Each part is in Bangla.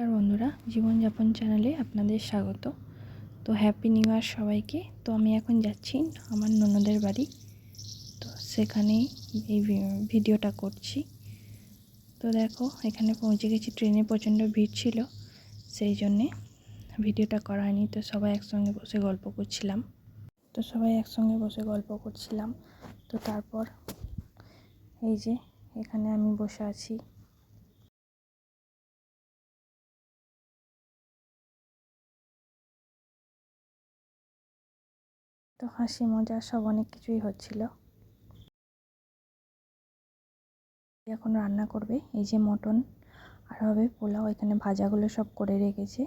নমস্কার বন্ধুরা, জীবনযাপন চ্যানেলে আপনাদের স্বাগত। তো হ্যাপি নিউ ইয়ার সবাইকে। তো আমি এখন যাচ্ছি আমার ননদের বাড়ি। তো সেখানেই এই ভিডিওটা করছি। তো দেখো, এখানে পৌঁছে গেছি। ট্রেনে প্রচণ্ড ভিড় ছিল, সেই জন্যে ভিডিওটা করা হয়নি। তো সবাই একসঙ্গে বসে গল্প করছিলাম। তো সবাই একসঙ্গে বসে গল্প করছিলাম। তো তারপর এই যে এখানে আমি বসে আছি। তো হাসি, মজা সব অনেক কিছুই হচ্ছিল। এখন রান্না করবে, এই যে মটন, আর হবে পোলাও। এখানে ভাজাগুলো সব করে রেখেছে।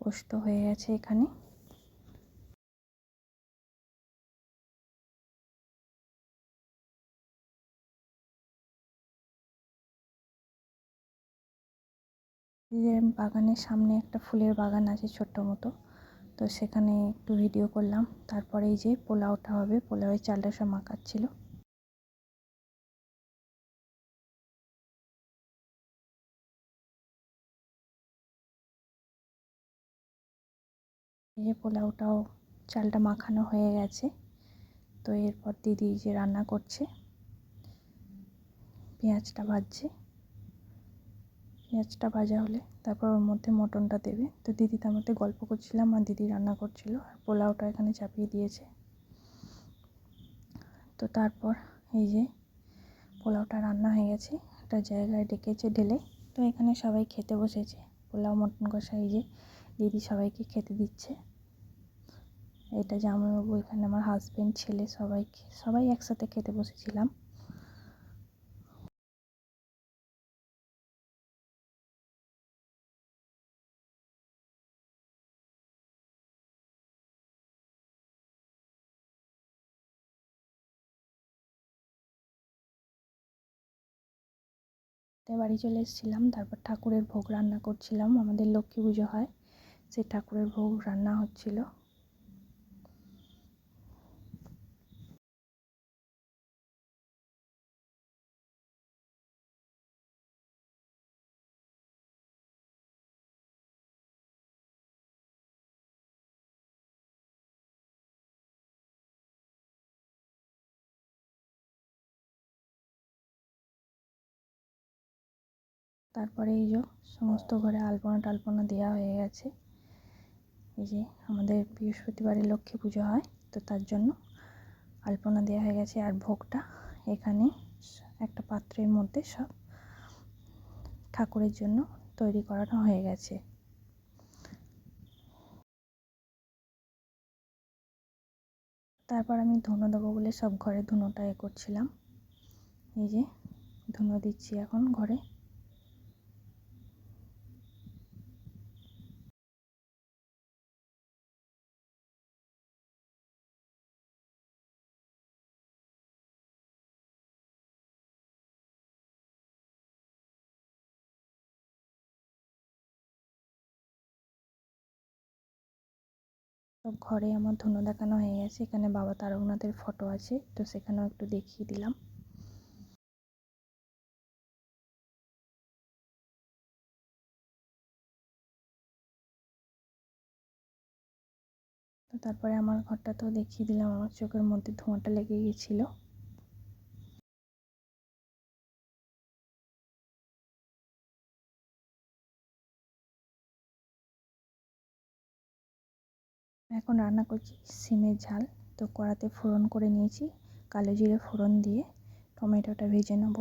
পোস্ত হয়ে গেছে এখানে। বাগানের সামনে একটা ফুলের বাগান আছে ছোট্ট মতো। তো সেখানে একটু ভিডিও করলাম। তারপরে এই যে পোলাওটা হবে, পোলাওয়ের চালটা সব মাখাচ্ছিল। এই যে পোলাওটাও চালটা মাখানো হয়ে গেছে। তো এরপর দিদি যে রান্না করছে, পেঁয়াজটা ভাজছে। পেঁয়াজটা ভাজা হলে তারপর ওর মধ্যে মটনটা দেবে। তো দিদি তার মধ্যে গল্প করছিলাম আর দিদি রান্না করছিল আর পোলাওটা এখানে চাপিয়ে দিয়েছে। তো তারপর এই যে পোলাওটা রান্না হয়ে গেছে, একটা জায়গায় ডেকেছে ঢেলে। তো এখানে সবাই খেতে বসেছে। পোলাও, মটন কষা, এই যে দিদি সবাইকে খেতে দিচ্ছে। এটা জামাইবাবু, এখানে আমার হাজব্যান্ড ছেলে সবাইকে, সবাই একসাথে খেতে বসেছিলাম। বাড়ি চলে এসেছিলাম। তারপর ঠাকুরের ভোগ রান্না করছিলাম। আমাদের লক্ষ্মী পুজো হয়। সেই ঠাকুরের ভোগ রান্না হচ্ছিল। তারপরে এই যে সমস্ত ঘরে আলপনা টালপনা দেওয়া হয়ে গেছে। এই যে আমাদের বৃহস্পতিবারে লক্ষ্মী পুজো হয় তো তার জন্য আলপনা দেওয়া হয়ে গেছে। আর ভোগটা এখানে একটা পাত্রের মধ্যে সব ঠাকুরের জন্য তৈরি করানো হয়ে গেছে। তারপর আমি ধুনো দেবো বলে সব ঘরে ধুনোটা এ করছিলাম। এই যে ধুনো দিচ্ছি এখন ঘরে। ঘরে আমার ধুনো দেখানো হয়ে গেছে, এখানে বাবা তারকনাথের ফটো আছে, তো সেখানেও একটু দেখিয়ে দিলাম। তো তারপরে আমার ঘরটা তো দেখিয়ে দিলাম, আমার চোখের মধ্যে ধোঁয়াটা লেগে গিয়েছিল এখন রান্না করছি সিমের ঝাল। তো কড়াতে ফোড়ন করে নিয়েছি। কালো জিরে ফোড়ন দিয়ে টমেটোটা ভেজে নেব।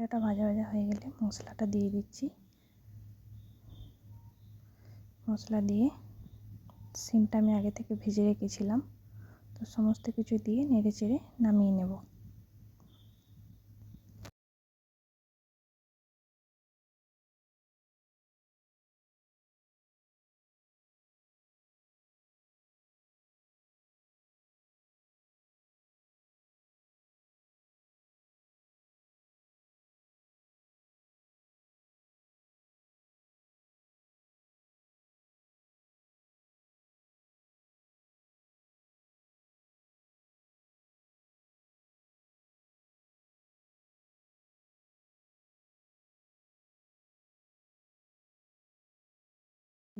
এটা ভাজা ভাজা হয়ে গেলে মশলাটা দিয়ে দিচ্ছি। মশলা দিয়ে সিমটা আমি আগে থেকে ভেজে রেখেছিলাম। তো সমস্ত কিছু দিয়ে নেড়ে চেড়ে নামিয়ে নেব।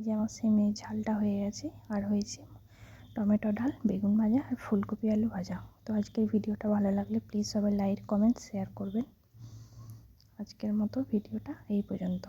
এই যে আমার সেমে ঝালটা হয়ে গেছে আর হয়েছে টমেটো ডাল, বেগুন ভাজা আর ফুলকপি আলু ভাজা। তো আজকের ভিডিওটা ভালো লাগলে প্লিজ সবাই লাইক কমেন্ট শেয়ার করবেন। আজকের মতো ভিডিওটা এই পর্যন্ত।